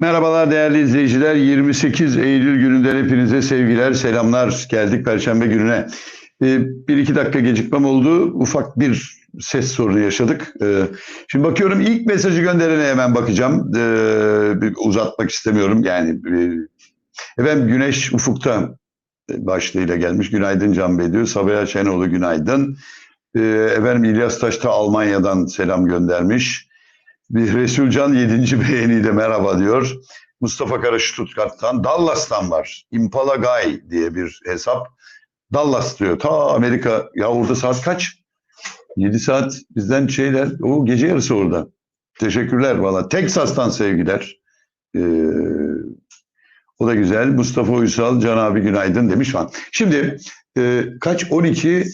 Merhabalar değerli izleyiciler. 28 Eylül gününden hepinize sevgiler, selamlar. Geldik Perşembe gününe. Ee, bir iki dakika gecikmem oldu. Ufak bir ses sorunu yaşadık. Ee, şimdi bakıyorum ilk mesajı gönderene hemen bakacağım. Ee, uzatmak istemiyorum. Yani e, efendim Güneş Ufuk'ta başlığıyla gelmiş. Günaydın Can Bey diyor. Sabiha Şenoğlu günaydın. Efendim İlyas Taş da Almanya'dan selam göndermiş. Bir Resulcan 7. beğeniyle merhaba diyor. Mustafa Kara Stuttgart'tan, Dallas'tan var. Impala Guy diye bir hesap. Dallas diyor. Ta Amerika. Ya orada saat kaç? 7 saat bizden şeyler. O gece yarısı orada. Teşekkürler valla. Texas'tan sevgiler. Ee, o da güzel. Mustafa Uysal, Can abi günaydın demiş falan. Şimdi e, kaç? 12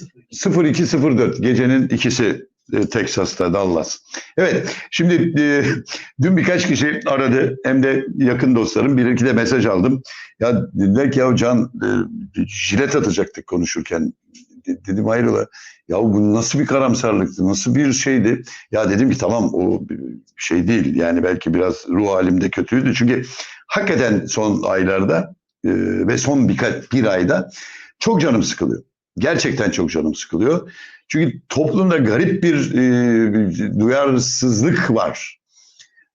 0204 gecenin ikisi Texas'ta Dallas. Evet şimdi e, dün birkaç kişi aradı hem de yakın dostlarım bir iki de mesaj aldım. Ya dediler ki ya Can e, jilet atacaktık konuşurken. De- dedim hayrola ya bu nasıl bir karamsarlıktı nasıl bir şeydi. Ya dedim ki tamam o şey değil yani belki biraz ruh halimde kötüydü. Çünkü hakikaten son aylarda e, ve son birkaç bir ayda çok canım sıkılıyor. Gerçekten çok canım sıkılıyor. Çünkü toplumda garip bir e, duyarsızlık var.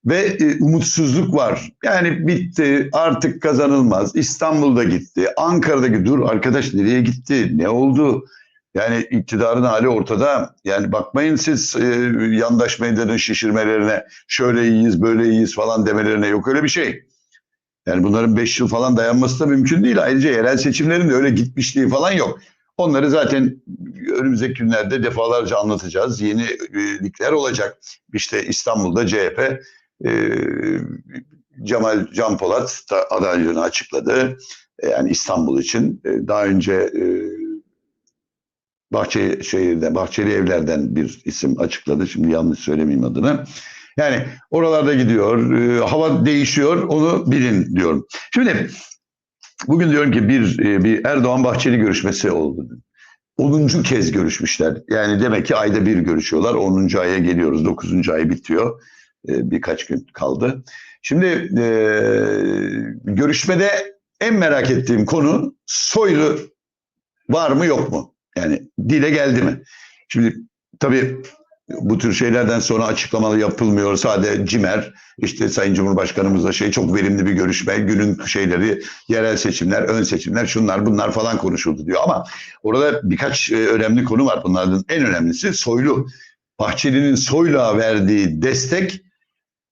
Ve e, umutsuzluk var. Yani bitti artık kazanılmaz. İstanbul'da gitti. Ankara'daki dur arkadaş nereye gitti? Ne oldu? Yani iktidarın hali ortada. Yani bakmayın siz e, yandaş medyanın şişirmelerine şöyle iyiyiz böyle iyiyiz falan demelerine yok öyle bir şey. Yani bunların 5 yıl falan dayanması da mümkün değil. Ayrıca yerel seçimlerin de öyle gitmişliği falan yok. Onları zaten önümüzdeki günlerde defalarca anlatacağız. Yenilikler olacak. İşte İstanbul'da CHP e, Cemal Can Polat da adaylığını açıkladı. E, Yani İstanbul için E, daha önce e, Bahçeşehir'de Bahçeli Evler'den bir isim açıkladı. Şimdi yanlış söylemeyeyim adını. Yani oralarda gidiyor. e, hava değişiyor. Onu bilin diyorum. Şimdi Bugün diyorum ki bir e, bir Erdoğan Bahçeli görüşmesi oldu. 10. kez görüşmüşler. Yani demek ki ayda bir görüşüyorlar. 10. aya geliyoruz. 9. ay bitiyor. E, Birkaç gün kaldı. Şimdi e, görüşmede en merak ettiğim konu soylu var mı yok mu? Yani dile geldi mi? Şimdi tabii bu tür şeylerden sonra açıklamalar yapılmıyor. Sadece cimer işte Sayın Cumhurbaşkanımızla şey çok verimli bir görüşme. Günün şeyleri yerel seçimler, ön seçimler şunlar bunlar falan konuşuldu diyor. Ama orada birkaç e, önemli konu var. Bunlardan en önemlisi Soylu. Bahçeli'nin Soylu'ya verdiği destek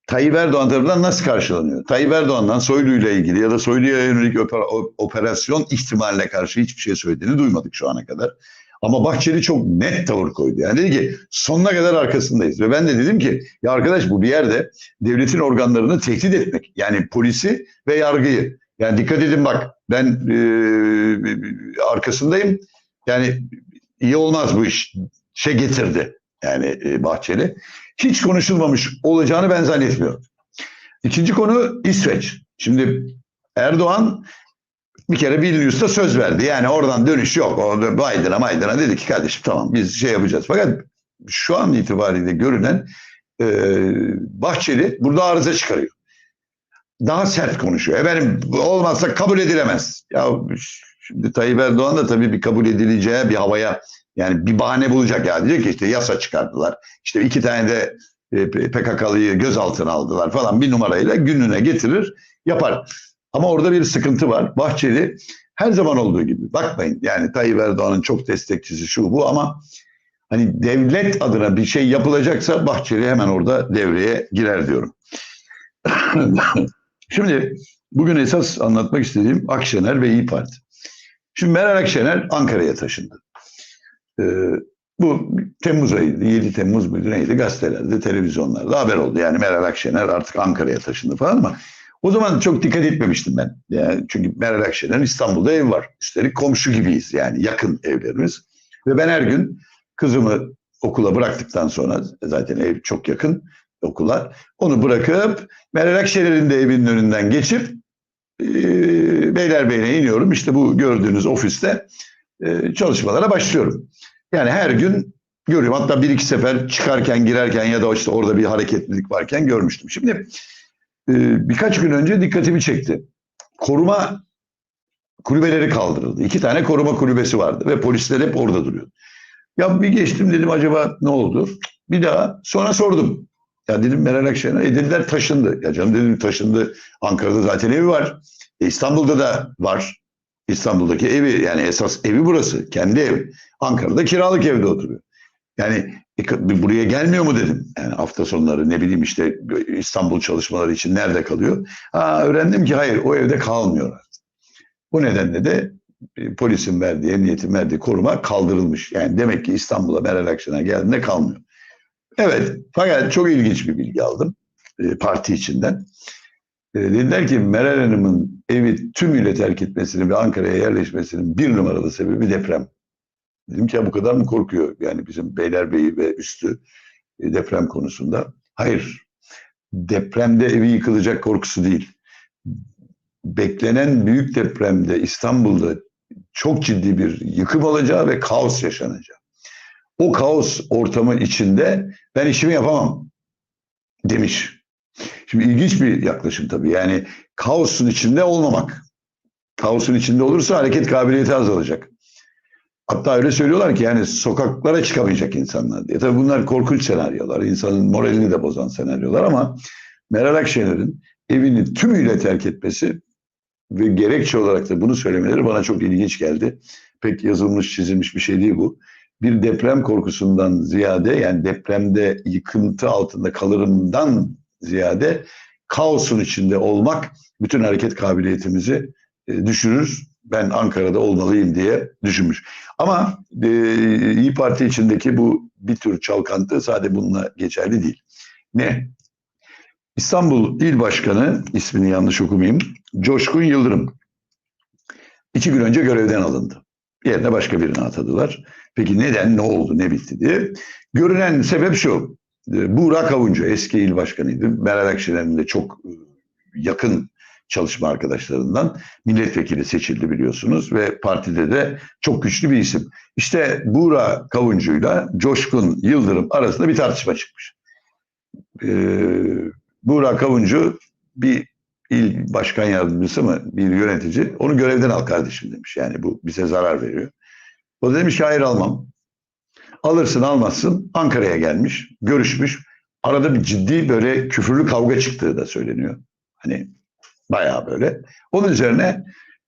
Tayyip Erdoğan tarafından nasıl karşılanıyor? Tayyip Erdoğan'dan Soylu ile ilgili ya da Soylu'ya yönelik opera- operasyon ihtimaline karşı hiçbir şey söylediğini duymadık şu ana kadar. Ama Bahçeli çok net tavır koydu. Yani dedi ki sonuna kadar arkasındayız. Ve ben de dedim ki ya arkadaş bu bir yerde devletin organlarını tehdit etmek. Yani polisi ve yargıyı. Yani dikkat edin bak ben e, arkasındayım. Yani iyi olmaz bu iş. Şey getirdi yani e, Bahçeli. Hiç konuşulmamış olacağını ben zannetmiyorum. İkinci konu İsveç. Şimdi Erdoğan bir kere Vilnius'ta söz verdi. Yani oradan dönüş yok. O Biden'a Biden'a dedi ki kardeşim tamam biz şey yapacağız. Fakat şu an itibariyle görünen e, Bahçeli burada arıza çıkarıyor. Daha sert konuşuyor. Efendim olmazsa kabul edilemez. Ya şimdi Tayyip Erdoğan da tabii bir kabul edileceği bir havaya yani bir bahane bulacak ya. Diyecek ki işte yasa çıkardılar. İşte iki tane de e, PKK'lıyı gözaltına aldılar falan bir numarayla gününe getirir yapar. Ama orada bir sıkıntı var. Bahçeli her zaman olduğu gibi bakmayın yani Tayyip Erdoğan'ın çok destekçisi şu bu ama hani devlet adına bir şey yapılacaksa Bahçeli hemen orada devreye girer diyorum. Şimdi bugün esas anlatmak istediğim Akşener ve İyi Parti. Şimdi Meral Akşener Ankara'ya taşındı. Ee, bu Temmuz ayıydı. 7 Temmuz muydu neydi? Gazetelerde, televizyonlarda haber oldu. Yani Meral Akşener artık Ankara'ya taşındı falan ama o zaman çok dikkat etmemiştim ben. Yani çünkü Meral Akşener'in İstanbul'da ev var. Üstelik komşu gibiyiz yani yakın evlerimiz. Ve ben her gün kızımı okula bıraktıktan sonra zaten ev çok yakın okula. Onu bırakıp Meral Akşener'in de evinin önünden geçip e, Beylerbeyi'ne iniyorum. İşte bu gördüğünüz ofiste e, çalışmalara başlıyorum. Yani her gün görüyorum. Hatta bir iki sefer çıkarken girerken ya da işte orada bir hareketlilik varken görmüştüm. Şimdi e, birkaç gün önce dikkatimi çekti. Koruma kulübeleri kaldırıldı. İki tane koruma kulübesi vardı ve polisler hep orada duruyor. Ya bir geçtim dedim acaba ne oldu? Bir daha sonra sordum. Ya dedim Meral Akşener, e dediler taşındı. Ya canım dedim taşındı. Ankara'da zaten evi var. E, İstanbul'da da var. İstanbul'daki evi yani esas evi burası. Kendi ev. Ankara'da kiralık evde oturuyor. Yani e, buraya gelmiyor mu dedim. Yani hafta sonları ne bileyim işte İstanbul çalışmaları için nerede kalıyor? Ha, öğrendim ki hayır o evde kalmıyor artık. Bu nedenle de e, polisin verdiği, emniyetin verdiği koruma kaldırılmış. Yani demek ki İstanbul'a Meral Akşener geldiğinde kalmıyor. Evet fakat çok ilginç bir bilgi aldım e, parti içinden. E, dediler ki Meral Hanım'ın evi tümüyle terk etmesinin ve Ankara'ya yerleşmesinin bir numaralı sebebi deprem. Dedim ki ya bu kadar mı korkuyor yani bizim Beylerbeyi ve üstü e, deprem konusunda? Hayır. Depremde evi yıkılacak korkusu değil. Beklenen büyük depremde İstanbul'da çok ciddi bir yıkım olacağı ve kaos yaşanacak. O kaos ortamı içinde ben işimi yapamam demiş. Şimdi ilginç bir yaklaşım tabii. Yani kaosun içinde olmamak. Kaosun içinde olursa hareket kabiliyeti azalacak. Hatta öyle söylüyorlar ki yani sokaklara çıkamayacak insanlar diye. Tabii bunlar korkunç senaryolar. insanın moralini de bozan senaryolar ama Meral Akşener'in evini tümüyle terk etmesi ve gerekçe olarak da bunu söylemeleri bana çok ilginç geldi. Pek yazılmış, çizilmiş bir şey değil bu. Bir deprem korkusundan ziyade yani depremde yıkıntı altında kalırımdan ziyade kaosun içinde olmak bütün hareket kabiliyetimizi e, düşürür. Ben Ankara'da olmalıyım diye düşünmüş. Ama e, İyi Parti içindeki bu bir tür çalkantı sadece bununla geçerli değil. Ne? İstanbul İl Başkanı, ismini yanlış okumayayım, Coşkun Yıldırım. iki gün önce görevden alındı. Yerine başka birini atadılar. Peki neden, ne oldu, ne bitti diye. Görünen sebep şu. E, Buğra Kavuncu eski il başkanıydı. Meral Akşener'in de çok e, yakın çalışma arkadaşlarından milletvekili seçildi biliyorsunuz ve partide de çok güçlü bir isim. İşte Buğra Kavuncu'yla Coşkun Yıldırım arasında bir tartışma çıkmış. Ee, Buğra Kavuncu bir il başkan yardımcısı mı bir yönetici onu görevden al kardeşim demiş. Yani bu bize zarar veriyor. O da demiş hayır almam. Alırsın almazsın Ankara'ya gelmiş, görüşmüş. Arada bir ciddi böyle küfürlü kavga çıktığı da söyleniyor. Hani bayağı böyle. Onun üzerine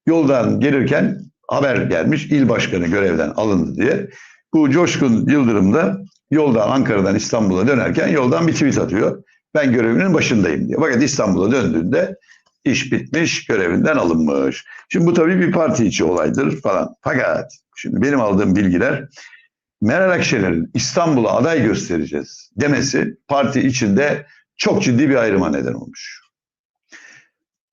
yoldan gelirken haber gelmiş il başkanı görevden alındı diye. Bu Coşkun Yıldırım da yoldan Ankara'dan İstanbul'a dönerken yoldan bir tweet atıyor. Ben görevinin başındayım diye. Fakat İstanbul'a döndüğünde iş bitmiş, görevinden alınmış. Şimdi bu tabii bir parti içi olaydır falan. Fakat şimdi benim aldığım bilgiler Meral Akşener'in İstanbul'a aday göstereceğiz demesi parti içinde çok ciddi bir ayrıma neden olmuş.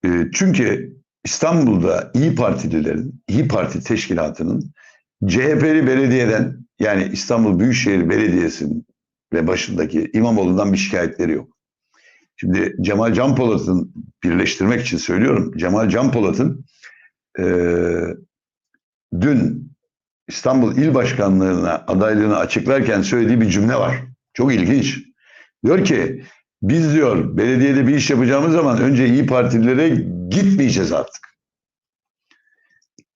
E, çünkü İstanbul'da İyi Partililerin, İyi Parti teşkilatının CHP'li belediyeden yani İstanbul Büyükşehir Belediyesi'nin ve başındaki İmamoğlu'ndan bir şikayetleri yok. Şimdi Cemal Can Polat'ın birleştirmek için söylüyorum. Cemal Can Polat'ın e, dün İstanbul İl Başkanlığı'na adaylığını açıklarken söylediği bir cümle var. Çok ilginç. Diyor ki biz diyor belediyede bir iş yapacağımız zaman önce İyi Partililere gitmeyeceğiz artık.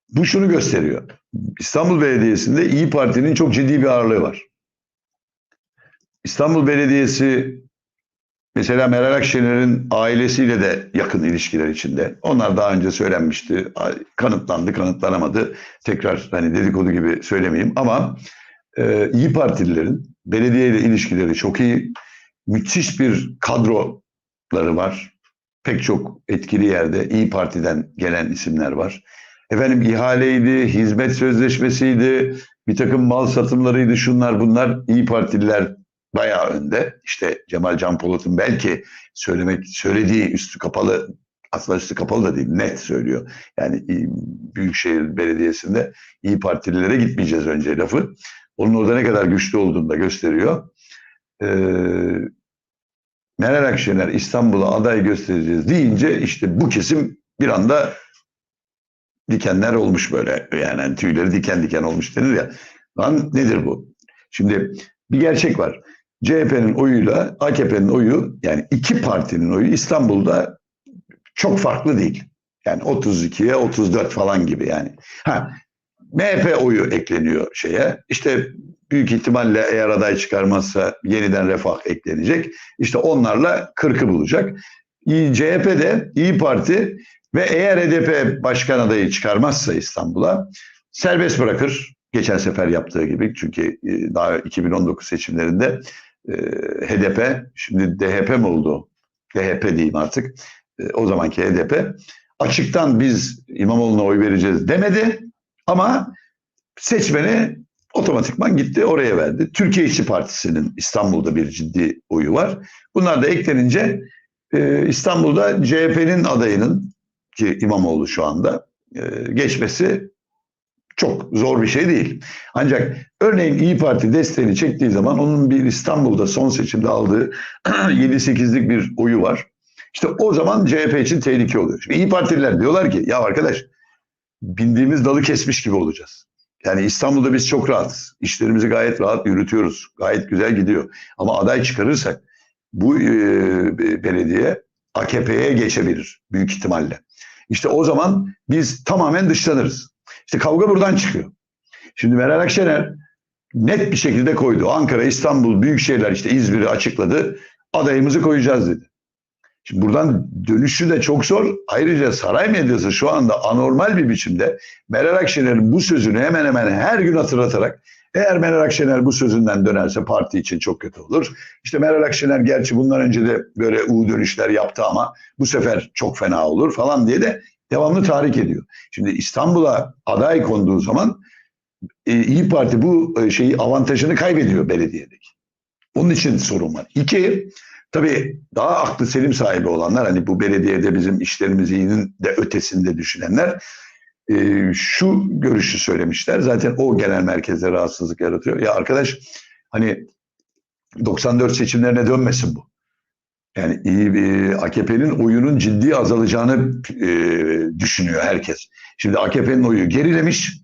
Bu şunu gösteriyor. İstanbul Belediyesi'nde İyi Parti'nin çok ciddi bir ağırlığı var. İstanbul Belediyesi Mesela Meral Akşener'in ailesiyle de yakın ilişkiler içinde. Onlar daha önce söylenmişti. Kanıtlandı, kanıtlanamadı. Tekrar hani dedikodu gibi söylemeyeyim ama e, İyi Partililerin belediye ilişkileri çok iyi. Müthiş bir kadroları var. Pek çok etkili yerde İyi Parti'den gelen isimler var. Efendim ihaleydi, hizmet sözleşmesiydi, bir takım mal satımlarıydı, şunlar bunlar İyi Partililer bayağı önde. İşte Cemal Can Polat'ın belki söylemek söylediği üstü kapalı aslında üstü kapalı da değil net söylüyor. Yani Büyükşehir Belediyesi'nde İyi Partililere gitmeyeceğiz önce lafı. Onun orada ne kadar güçlü olduğunu da gösteriyor. Ee, Meral Akşener İstanbul'a aday göstereceğiz deyince işte bu kesim bir anda dikenler olmuş böyle. Yani tüyleri diken diken olmuş denir ya. Lan nedir bu? Şimdi bir gerçek var. CHP'nin oyuyla AKP'nin oyu yani iki partinin oyu İstanbul'da çok farklı değil. Yani 32'ye 34 falan gibi yani. Ha, MHP oyu ekleniyor şeye. İşte büyük ihtimalle eğer aday çıkarmazsa yeniden refah eklenecek. İşte onlarla 40'ı bulacak. CHP de İyi Parti ve eğer HDP başkan adayı çıkarmazsa İstanbul'a serbest bırakır. Geçen sefer yaptığı gibi çünkü e, daha 2019 seçimlerinde e, HDP şimdi DHP mi oldu? DHP diyeyim artık. E, o zamanki HDP açıktan biz İmamoğlu'na oy vereceğiz demedi ama seçmeni otomatikman gitti oraya verdi. Türkiye İşçi Partisi'nin İstanbul'da bir ciddi oyu var. Bunlar da eklenince e, İstanbul'da CHP'nin adayının ki İmamoğlu şu anda e, geçmesi çok zor bir şey değil. Ancak örneğin İyi Parti desteğini çektiği zaman onun bir İstanbul'da son seçimde aldığı 7-8'lik bir oyu var. İşte o zaman CHP için tehlike oluyor. Şimdi İyi Partililer diyorlar ki ya arkadaş bindiğimiz dalı kesmiş gibi olacağız. Yani İstanbul'da biz çok rahatız. İşlerimizi gayet rahat yürütüyoruz. Gayet güzel gidiyor. Ama aday çıkarırsak bu e, belediye AKP'ye geçebilir büyük ihtimalle. İşte o zaman biz tamamen dışlanırız. İşte kavga buradan çıkıyor. Şimdi Meral Akşener net bir şekilde koydu. Ankara, İstanbul, büyük şehirler işte İzmir'i açıkladı. Adayımızı koyacağız dedi. Şimdi buradan dönüşü de çok zor. Ayrıca saray medyası şu anda anormal bir biçimde Meral Akşener'in bu sözünü hemen hemen her gün hatırlatarak eğer Meral Akşener bu sözünden dönerse parti için çok kötü olur. İşte Meral Akşener gerçi bundan önce de böyle U dönüşler yaptı ama bu sefer çok fena olur falan diye de devamlı tahrik ediyor. Şimdi İstanbul'a aday konduğu zaman e, İyi Parti bu e, şeyi avantajını kaybediyor belediyedeki. Onun için sorun var. İki, tabii daha aklı selim sahibi olanlar hani bu belediyede bizim işlerimizin de ötesinde düşünenler e, şu görüşü söylemişler. Zaten o genel merkezde rahatsızlık yaratıyor. Ya arkadaş hani 94 seçimlerine dönmesin bu. Yani e, AKP'nin oyunun ciddi azalacağını e, düşünüyor herkes. Şimdi AKP'nin oyu gerilemiş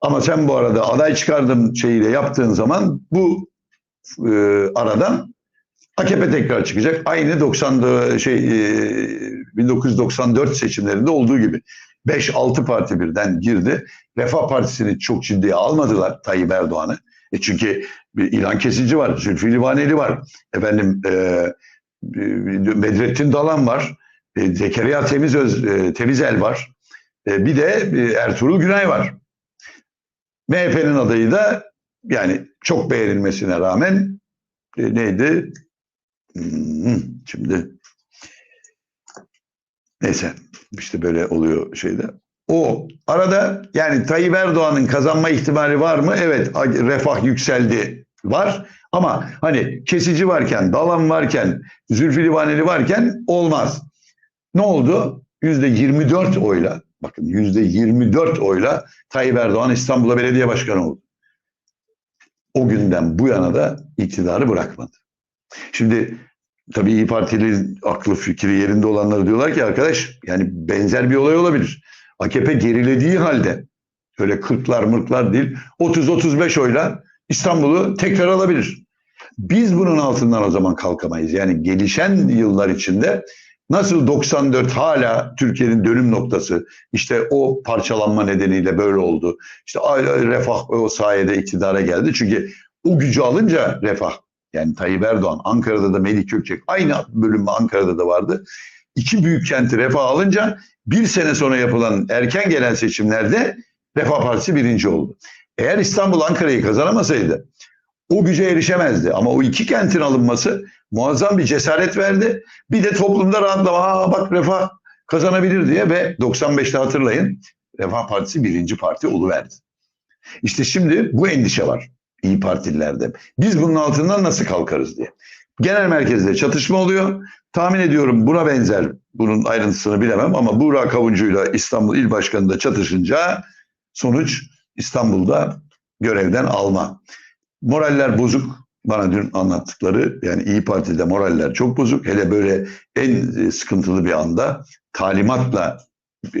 ama sen bu arada aday çıkardım şeyiyle yaptığın zaman bu e, aradan AKP tekrar çıkacak. Aynı 90 şey e, 1994 seçimlerinde olduğu gibi. 5-6 parti birden girdi. Refah Partisi'ni çok ciddiye almadılar Tayyip Erdoğan'ı. E çünkü bir ilan kesici var, Zülfü Livaneli var. Efendim e, Medrettin Dalan var. E, Zekeriya Temizöz, e, Temizel var. E, bir de e, Ertuğrul Günay var. MHP'nin adayı da yani çok beğenilmesine rağmen e, neydi? Şimdi neyse işte böyle oluyor şeyde. O arada yani Tayyip Erdoğan'ın kazanma ihtimali var mı? Evet refah yükseldi var. Ama hani kesici varken, dalan varken, Zülfü Livaneli varken olmaz. Ne oldu? Yüzde 24 oyla, bakın yüzde 24 oyla Tayyip Erdoğan İstanbul'a belediye başkanı oldu. O günden bu yana da iktidarı bırakmadı. Şimdi tabii İyi Partili aklı fikri yerinde olanları diyorlar ki arkadaş yani benzer bir olay olabilir. AKP gerilediği halde öyle kırklar mırklar değil 30-35 oyla İstanbul'u tekrar alabilir. Biz bunun altından o zaman kalkamayız. Yani gelişen yıllar içinde nasıl 94 hala Türkiye'nin dönüm noktası işte o parçalanma nedeniyle böyle oldu. İşte refah o sayede iktidara geldi. Çünkü o gücü alınca refah yani Tayyip Erdoğan Ankara'da da Melih Gökçek aynı bölüm Ankara'da da vardı. İki büyük kenti refah alınca bir sene sonra yapılan erken gelen seçimlerde Refah Partisi birinci oldu. Eğer İstanbul Ankara'yı kazanamasaydı o güce erişemezdi. Ama o iki kentin alınması muazzam bir cesaret verdi. Bir de toplumda rahatlama. Aa bak Refah kazanabilir diye ve 95'te hatırlayın Refah Partisi birinci parti oluverdi. İşte şimdi bu endişe var İyi Partililerde. Biz bunun altından nasıl kalkarız diye. Genel merkezde çatışma oluyor. Tahmin ediyorum buna benzer, bunun ayrıntısını bilemem ama Burak Avuncu'yla İstanbul İl Başkanı da çatışınca sonuç İstanbul'da görevden alma. Moraller bozuk. Bana dün anlattıkları yani İyi Parti'de moraller çok bozuk. Hele böyle en e, sıkıntılı bir anda talimatla e,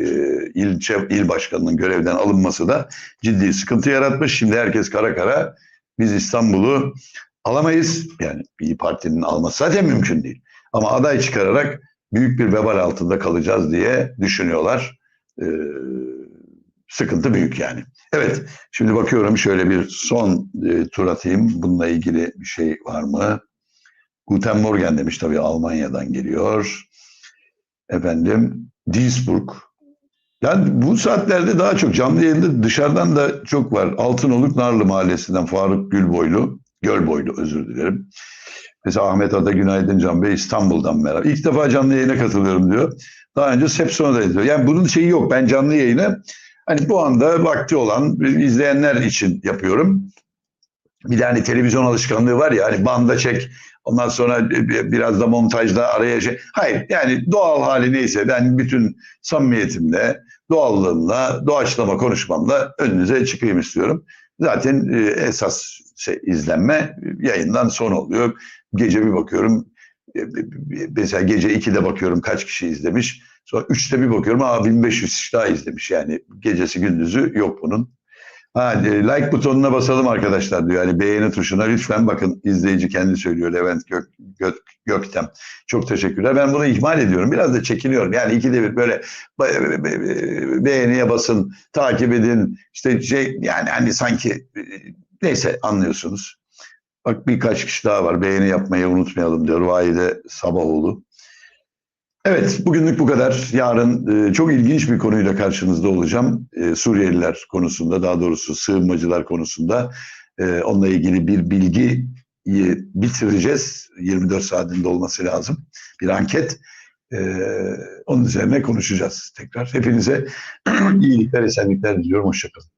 ilçe il başkanının görevden alınması da ciddi sıkıntı yaratmış. Şimdi herkes kara kara biz İstanbul'u alamayız. Yani İyi Parti'nin alması zaten mümkün değil. Ama aday çıkararak büyük bir vebal altında kalacağız diye düşünüyorlar. Ee, sıkıntı büyük yani. Evet, şimdi bakıyorum şöyle bir son e, tur atayım. Bununla ilgili bir şey var mı? Guten Morgen demiş tabii Almanya'dan geliyor. Efendim Duisburg. Yani bu saatlerde daha çok canlı yayında dışarıdan da çok var. Altınoluk Narlı Mahallesi'nden Faruk Gülboylu, Gölboylu özür dilerim. Mesela Ahmet Ada Günaydın Can Bey İstanbul'dan merhaba. İlk defa canlı yayına katılıyorum diyor. Daha önce Sepson'da diyor. Yani bunun şeyi yok. Ben canlı yayını hani bu anda vakti olan izleyenler için yapıyorum. Bir de hani televizyon alışkanlığı var ya hani banda çek ondan sonra biraz da montajda araya şey. Hayır yani doğal hali neyse ben bütün samimiyetimle, doğallığımla, doğaçlama konuşmamla önünüze çıkayım istiyorum. Zaten e, esas şey, izlenme yayından son oluyor. Gece bir bakıyorum e, mesela gece 2'de bakıyorum kaç kişi izlemiş. Sonra 3'te bir bakıyorum aa 1500 kişi daha izlemiş yani gecesi gündüzü yok bunun. Ha, like butonuna basalım arkadaşlar diyor. Yani beğeni tuşuna lütfen bakın izleyici kendi söylüyor Levent Gök, Gök, Göktem. Çok teşekkürler. Ben bunu ihmal ediyorum. Biraz da çekiniyorum. Yani ikide bir böyle beğeniye basın, takip edin. İşte şey yani hani sanki e, neyse anlıyorsunuz. Bak birkaç kişi daha var. Beğeni yapmayı unutmayalım diyor. Vahide Sabahoğlu. Evet, bugünlük bu kadar. Yarın e, çok ilginç bir konuyla karşınızda olacağım. E, Suriyeliler konusunda, daha doğrusu sığınmacılar konusunda. E, onunla ilgili bir bilgi bitireceğiz. 24 saatinde olması lazım. Bir anket. E, onun üzerine konuşacağız tekrar. Hepinize iyilikler, esenlikler diliyorum. Hoşçakalın.